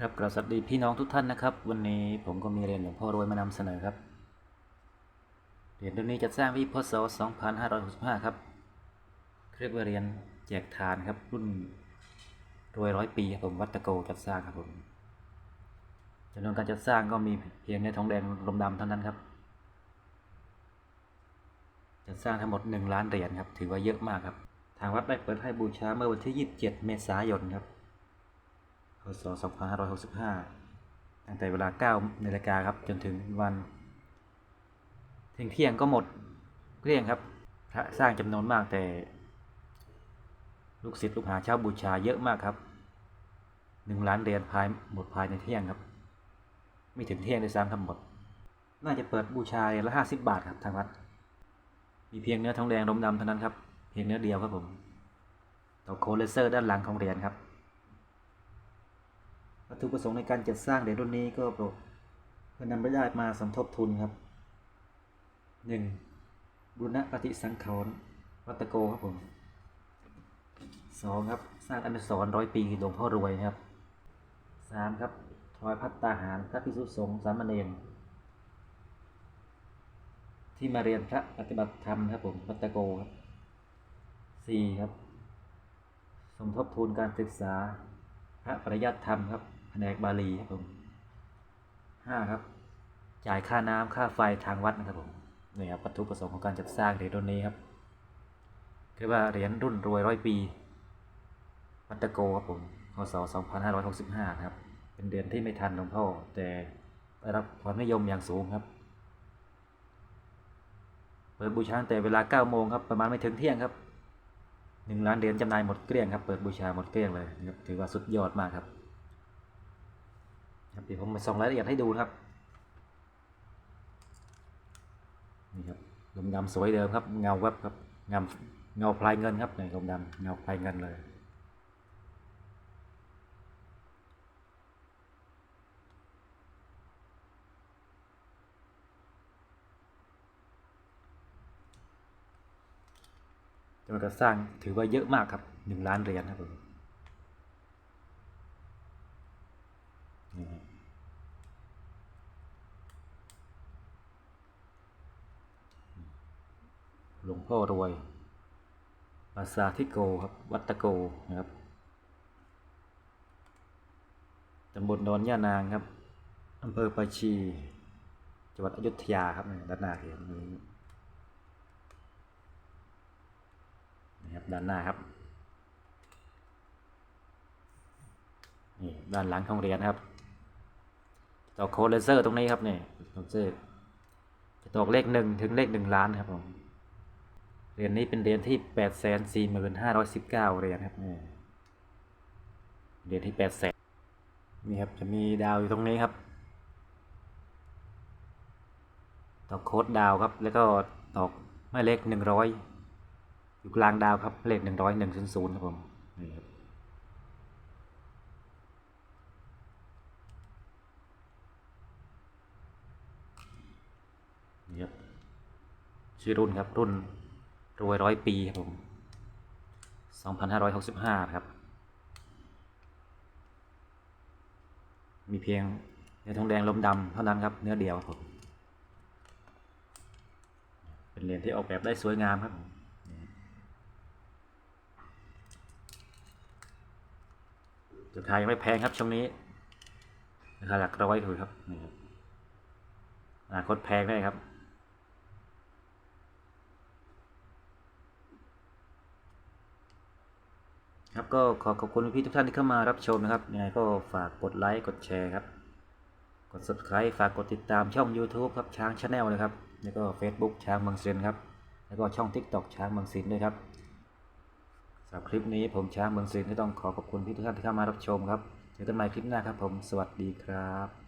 ครับกราบสวัสดีพี่น้องทุกท่านนะครับ วันนี้ผมก็มีเหรียญหลวงพ่อรวยมานำเสนอครับเหรียญรุ่นนี้จะสร้างที่พศ2565 ครับเรียกว่าเรียญแจกทานครับรุ่นรวยร้อยปีครับผมวัตะโกจัดสร้างครับผมจำนวนการจัดสร้างก็มีเพียงในทองแดงลมดำเท่านั้นครับจัดสร้างทั้งหมด 1 ล้านเหรียญครับ ถือว่าเยอะมากครับ ทางวัดได้เปิดให้บูชาเมื่อวันที่ 27 เมษายนครับ พศ 2565 ตั้งแต่เวลา9นาฬิกาครับ จนถึงวันเที่ยงเที่ยงก็หมดเกลี้ยงครับ พระสร้างจำนวนมากแต่ ลูกศิษย์ลูกหาเช่าบูชาเยอะมากครับหนึ่งล้านเหรียญภายหมดภายในเที่ยงครับ ไม่ถึงเที่ยงด้วยซ้ำครับหมด น่าจะเปิดบูชาเหรียญละห้าสิบบาทครับทางวัด มีเพียงเนื้อทองแดงลมดำเท่านั้นครับ เพียงเนื้อเดียวครับผมต่อโคเลเซอร์ด้านหลังของเหรียญครับ วัตถุประสงค์ในการจัดสร้างเหรียญรุ่นนี้ก็เพื่อนำรายได้มาสมทบทุนครับ 1. บุรณปฏิสังขรณ์วัดตะโกครับผม 2. ครับ สร้างอนุสรณ์ร้อยปีหลวงพ่อรวยนะครับ 3. ครับถวายพัตตาหารพระภิกษุสงฆ์สามเณรที่มาเรียนพระปฏิบัติธรรมครับผมวัดตะโกครับ 4. ครับ สมทบทุนการศึกษาพระปริยัติธรรมครับ แผนกบาลีครับผมห้าครับ จ่ายค่าน้ำค่าไฟทางวัดนะครับผมนี่ครับวัตถุประสงค์ของการจัดสร้างเหรียญรุ่นนี้ครับคือว่าเหรียญรุ่นรวยร้อยปี วัตตะโกครับผมพศ2565นะครับ เป็นเดือนที่ไม่ทันหลวงพ่อ แต่ได้รับความนิยมอย่างสูงครับ เปิดบูชาตั้งแต่เวลา9โมงครับประมาณไม่ถึงเที่ยงครับหนึ่งล้านเหรียญจำหน่ายหมดเกลี้ยงครับ เปิดบูชาหมดเกลี้ยงเลยนะครับถือว่าสุดยอดมากครับ ครับเดี๋ยวผมมาส่งรายละเอียดให้ดูนะครับนี่ครับลมดำสวยเดิมครับเงาแวบครับเงาเงาพลายเงินครับในลมดำเงาพลายเงินเลยจำนวนการสร้างถือว่าเยอะมากครับหนึ่งล้านเหรียญครับผมนี่ครับ หลวงพ่อรวยปาสาทิโกครับ วัตะโกนะครับตำบลดอนย่านางครับอำเภอปาชีจังหวัดอยุธยาครับด้านหน้าเห็นนี้นะครับด้านหน้าครับนี่ด้านหลังของเหรียญนครับต่อโค้ดเลเซอร์ตรงนี้ครับนี่เลเซอร์จะตอกเลขหนึ่งถึงเลขหนึ่งล้านครับผม รียญนี้เป็นเหรียญที่แปดแสนสี่หมื่นห้าร้อยสิบเก้าเหรียญครับเหรียญที่แปดแสนนี่ครับจะมีดาวอยู่ตรงนี้ครับตอกโค้ดดาวครับ แล้วก็ตอกหมายเลขหนึ่งร้อยอยู่กลางดาวครับเลขหนึ่งร้อยหนึ่งศูนย์ศูนย์ครับผมนี่ครับนี่ครับชื่อรุ่นครับรุ่น รวยร้อยปีครับผมสองพันห้าร้อยหกสิบห้าครับ มีเพียงเนื้อทองแดงลมดำเท่านั้นครับ เนื้อเดียวครับผม เป็นเหรียญที่ออกแบบได้สวยงามครับผมจุดขายยังไม่แพงครับช่วงนี้ราคาหลักร้อยถูกครับนี่ครับอนาคตแพงได้ครับ ครับก็ขอขอบคุณพี่ทุกท่านที่เข้ามารับชมนะครับยังไงก็ฝากกดไลค์กดแชร์ครับ กด subscribe ฝากกดติดตามช่อง YouTube ครับช้างชาแนลนะครับ แล้วก็ Facebook ช้างเมืองเซนครับ แล้วก็ช่อง TikTok ช้างเมืองสินด้วยครับสำหรับคลิปนี้ผมช้างเมืองสินก็ต้องขอขอบคุณพี่ทุกท่านที่เข้ามารับชมครับเจอกันใหม่คลิปหน้าครับผมสวัสดีครับ